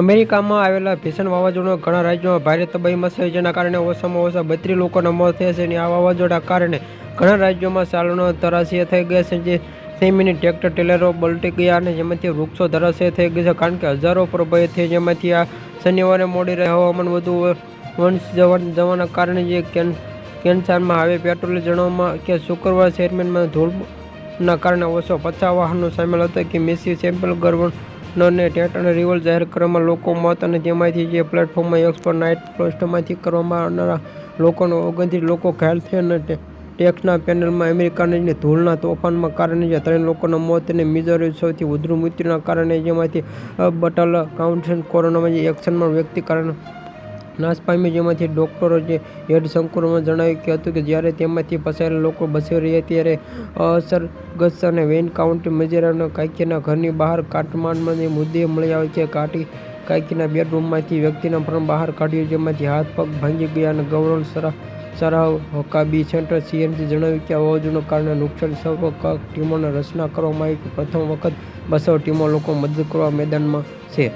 અમેરિકામાં આવેલા ભીષણ વાવાઝોડા ઘણા રાજ્યોમાં ભારે તબાહી મચાવી જેના કારણે ઓછામાં ઓછા બત્રીસ લોકોના મોત થયા છે. અને આ વાવાઝોડા કારણે ઘણા રાજ્યોમાં સાલનો ધરાશય થઈ ગયા છે. જે સેમીની ટ્રેક્ટર, ટેલરો બલટી ગયા અને જેમાંથી વૃક્ષો ધરાશય થઈ ગયા છે. કારણ કે હજારો પ્રભાવિત થયા જેમાંથી આ શનિવારે મોડી રહે હવામાન વધુ વંશ જવાના કારણે જે કેન કેન્સરમાં આવે પેટ્રોલ જણાવવામાં કે શુક્રવાર ચેરમેનમાં ધૂળના કારણે ઓછો પચાસ વાહનો સામેલ હતા. કે મેસી સેમ્પલ ગવર્નરને ટેટ અને રિવોલ જાહેર કરવામાં લોકો મોત અને તેમાંથી જે પ્લેટફોર્મમાં એક્સપર્ટ નાઇટ પોસ્ટમાંથી કરવામાં આવનારા લોકોનો ઓગણત્રીસ લોકો ઘાયલ થયા અને ટેક્સના પેનલમાં અમેરિકાની ધૂળના તોફાનમાં કારણે જે ત્રણ લોકોના મોત અને મિઝોરી સૌથી વધુ મૃત્યુના કારણે જેમાંથી બટલ કાઉન્સિલ કોરોનામાં જે એક્શનમાં વ્યક્તિ કારણ નાશ પામ્યું જેમાંથી ડૉક્ટરો જે હેડ સંકુલમાં જણાવ્યું હતું કે જ્યારે તેમાંથી ફસાયેલા લોકો બસી રહ્યા ત્યારે અસરગ્રસ્ત અને વેન કાઉન્ટી મજેરાના કાકીના ઘરની બહાર કાટમાળમાં મુદ્દે મળી આવે છે. કાટી કાકીના બેડરૂમમાંથી વ્યક્તિના પણ બહાર કાઢ્યું, જેમાંથી હાથ, પગ ભાંગી ગયા અને ગૌરવ સરા સરાવ હકાબી સેન્ટર સીએમસી જણાવ્યું કે આ કારણે નુકસાન સર્વ ટીમોની રચના કરવામાં આવી પ્રથમ વખત બસો ટીમો લોકો મદદ કરવા મેદાનમાં છે.